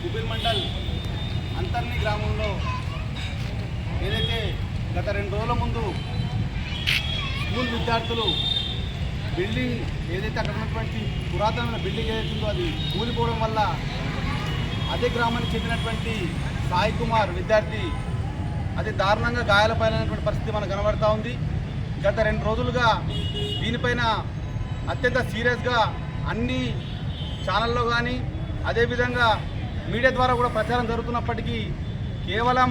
కుబీర్ మండల్ అంతర్ని గ్రామంలో ఏదైతే గత రెండు రోజుల ముందు స్కూల్ విద్యార్థులు బిల్డింగ్ ఏదైతే అక్కడ ఉన్నటువంటి పురాతనమైన బిల్డింగ్ ఏదైతే అది కూలిపోవడం వల్ల అదే గ్రామానికి చెందినటువంటి సాయి కుమార్ విద్యార్థి అది దారుణంగా గాయాలపైనటువంటి పరిస్థితి మనకు కనబడతా ఉంది. గత రెండు రోజులుగా దీనిపైన అత్యంత సీరియస్గా అన్ని ఛానల్లో కానీ అదేవిధంగా మీడియా ద్వారా కూడా ప్రచారం జరుగుతున్నప్పటికీ కేవలం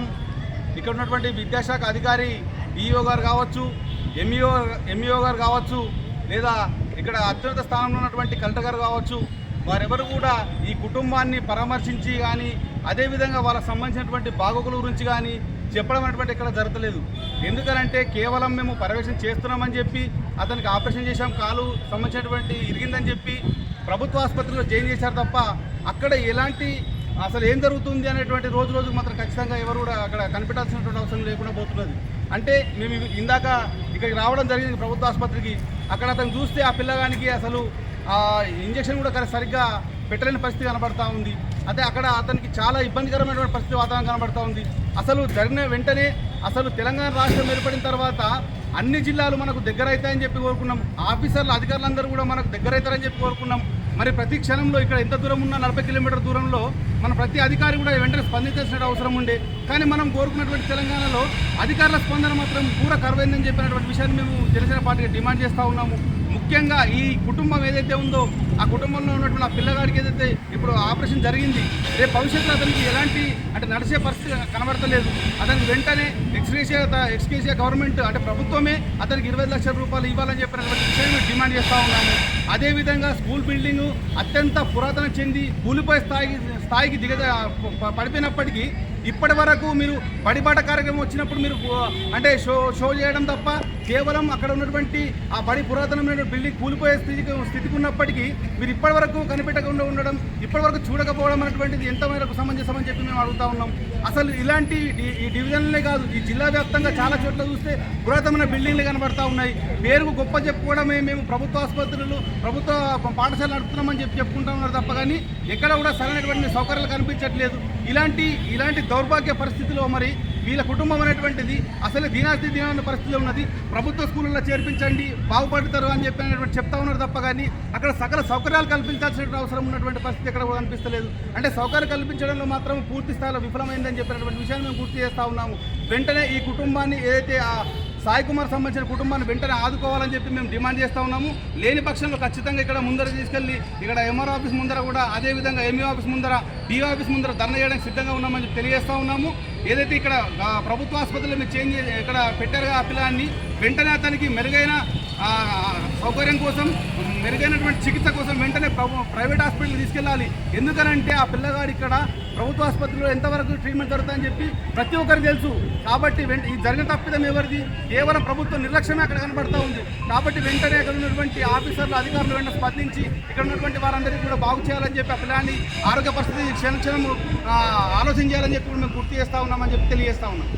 ఇక్కడ ఉన్నటువంటి విద్యాశాఖ అధికారి డిఈఓ గారు కావచ్చు ఎంఈఓ ఎంఈఓ గారు కావచ్చు లేదా ఇక్కడ అత్యున్నత స్థానంలో ఉన్నటువంటి కలెక్టర్ గారు కావచ్చు వారెవరు కూడా ఈ కుటుంబాన్ని పరామర్శించి కానీ అదేవిధంగా వాళ్ళకి సంబంధించినటువంటి బాగోగుల గురించి కానీ చెప్పడం అనేటువంటి ఇక్కడ జరగలేదు ఎందుకనంటే కేవలం మేము పర్యవేక్షణ చేస్తున్నామని చెప్పి అతనికి ఆపరేషన్ చేశాం కాలు సంబంధించినటువంటి ఇరిగిందని చెప్పి ప్రభుత్వ ఆసుపత్రిలో జాయిన్ చేశారు తప్ప అక్కడ ఎలాంటి అసలు ఏం జరుగుతుంది అనేటువంటి రోజు రోజు మాత్రం ఖచ్చితంగా ఎవరు కూడా అక్కడ కనిపెట్టాల్సినటువంటి అవసరం లేకుండా పోతున్నది. అంటే మేము ఇందాక ఇక్కడికి రావడం జరిగింది ప్రభుత్వ ఆసుపత్రికి. అక్కడ అతను చూస్తే ఆ పిల్లగానికి అసలు ఆ ఇంజక్షన్ కూడా కరెక్ట్ సరిగ్గా పెట్టలేని పరిస్థితి కనబడతా ఉంది. అదే అక్కడ అతనికి చాలా ఇబ్బందికరమైనటువంటి పరిస్థితి వాతావరణం కనబడతా ఉంది. అసలు జరిగిన వెంటనే అసలు తెలంగాణ రాష్ట్రం ఏర్పడిన తర్వాత అన్ని జిల్లాలు మనకు దగ్గర అవుతాయని చెప్పి కోరుకున్నాం. ఆఫీసర్లు అధికారులందరూ కూడా మనకు దగ్గర అవుతారని చెప్పి కోరుకున్నాం. మరి ప్రతి క్షణంలో ఇక్కడ ఎంత దూరం ఉన్నా నలభై కిలోమీటర్ దూరంలో మన ప్రతి అధికారి కూడా వెంటనే స్పందించాల్సిన అవసరం ఉండే కానీ మనం కోరుకున్నటువంటి తెలంగాణలో అధికారుల స్పందన మాత్రం పూర కరువైందని చెప్పినటువంటి విషయాన్ని మేము జనసేన పార్టీకి డిమాండ్ చేస్తూ ఉన్నాము. ముఖ్యంగా ఈ కుటుంబం ఏదైతే ఉందో ఆ కుటుంబంలో ఉన్నటువంటి ఆ పిల్లగాడికి ఏదైతే ఇప్పుడు ఆపరేషన్ జరిగింది రేపు భవిష్యత్తులో అతనికి ఎలాంటి అంటే నడిచే పరిస్థితి కనబడతలేదు. అతనికి వెంటనే ఎక్స్గ్రేషియా ఎక్స్గ్రేషియా గవర్నమెంట్ అంటే ప్రభుత్వమే అతనికి ఇరవై లక్షల రూపాయలు ఇవ్వాలని చెప్పినటువంటి విషయాన్ని మేము డిమాండ్ చేస్తూ ఉన్నాము. అదేవిధంగా స్కూల్ బిల్డింగ్ అత్యంత పురాతన చెంది కూలిపోయే స్థాయికి స్థాయికి దిగ ప- పడిపోయినప్పటికీ ఇప్పటి వరకు మీరు బడిబాట కార్యక్రమం వచ్చినప్పుడు మీరు అంటే షో షో చేయడం తప్ప కేవలం అక్కడ ఉన్నటువంటి ఆ బడి పురాతనమైన బిల్డింగ్ కూలిపోయే స్థితికి స్థితికి ఉన్నప్పటికీ మీరు ఇప్పటి వరకు కనిపెట్టకుండా ఉండడం ఇప్పటి వరకు చూడకపోవడం అనేటువంటిది ఎంత మేరకు సమంజసమని చెప్పి మేము అడుగుతా ఉన్నాం. అసలు ఇలాంటి ఈ- డివిజన్లే కాదు ఈ జిల్లా వ్యాప్తంగా చాలా చోట్ల చూస్తే పురాతనమైన బిల్డింగ్లు కనబడతా ఉన్నాయి. పేరుకు గొప్ప చెప్పుకోవడమే మేము ప్రభుత్వ ఆసుపత్రులు ప్రభుత్వ పాఠశాలలు నడుపుతున్నామని చెప్పి చెప్పుకుంటా ఉన్నారు తప్ప కానీ ఎక్కడ కూడా సరైనటువంటి సౌకర్యాలు కనిపించట్లేదు. ఇలాంటి ఇలాంటి దౌర్భాగ్య పరిస్థితిలో మరి వీళ్ళ కుటుంబం అనేటువంటిది అసలు దీనాస్తి దీనమైన పరిస్థితిలో ఉన్నది. ప్రభుత్వ స్కూళ్ళలో చేర్పించండి బాగుపడతారు అని చెప్పి అనేటువంటి చెప్తా ఉన్నారు తప్ప కానీ అక్కడ సకల సౌకర్యాలు కల్పించాల్సిన అవసరం ఉన్నటువంటి పరిస్థితి ఎక్కడ అనిపిస్తలేదు. కనిపిస్తలేదు అంటే సౌకర్యం కల్పించడంలో మాత్రం పూర్తి స్థాయిలో విఫలమైందని చెప్పినటువంటి విషయాన్ని మేము గుర్తు చేస్తూ ఉన్నాము. వెంటనే ఈ కుటుంబాన్ని ఏదైతే సాయి కుమార్ సంబంధించిన కుటుంబాన్ని వెంటనే ఆదుకోవాలని చెప్పి మేము డిమాండ్ చేస్తా ఉన్నాము. లేని పక్షంలో ఖచ్చితంగా ఇక్కడ ముందర తీసుకెళ్ళి ఇక్కడ ఎంఆర్ ఆఫీస్ ముందర కూడా అదే విధంగా ఎంఈ ఆఫీస్ ముందర డిఓ ఆఫీస్ ముందర ధర్నా చేయడానికి సిద్ధంగా ఉన్నామని చెప్పి తెలియజేస్తా ఉన్నాము. ఏదైతే ఇక్కడ ప్రభుత్వ ఆసుపత్రిలో మీరు చేంజ్ ఇక్కడ పెట్టారుగా ఆ పిల్లాన్ని వెంటనే అతనికి మెరుగైన సౌకర్యం కోసం మెరుగైనటువంటి చికిత్స కోసం వెంటనే ప్రైవేట్ హాస్పిటల్ తీసుకెళ్ళాలి. ఎందుకనంటే ఆ పిల్లగాడు ఇక్కడ ప్రభుత్వ ఆసుపత్రిలో ఎంతవరకు ట్రీట్మెంట్ జరుగుతుందని చెప్పి ప్రతి ఒక్కరికి తెలుసు. కాబట్టి వెంట ఈ జరిగిన తప్పిదం ఎవరిది? కేవలం ప్రభుత్వ నిర్లక్ష్యమే అక్కడ కనబడతా ఉంది. కాబట్టి వెంటనే అక్కడ ఉన్నటువంటి ఆఫీసర్లు అధికారులు వెంటనే స్పందించి ఇక్కడ ఉన్నటువంటి వారందరికీ కూడా బాగు చేయాలని చెప్పి ఆ పిల్లాన్ని ఆరోగ్య పరిస్థితి క్షణక్షణం ఆలోచన చేయాలని చెప్పి మేము గుర్తు చేస్తా ఉన్నామని చెప్పి తెలియజేస్తా ఉన్నాం.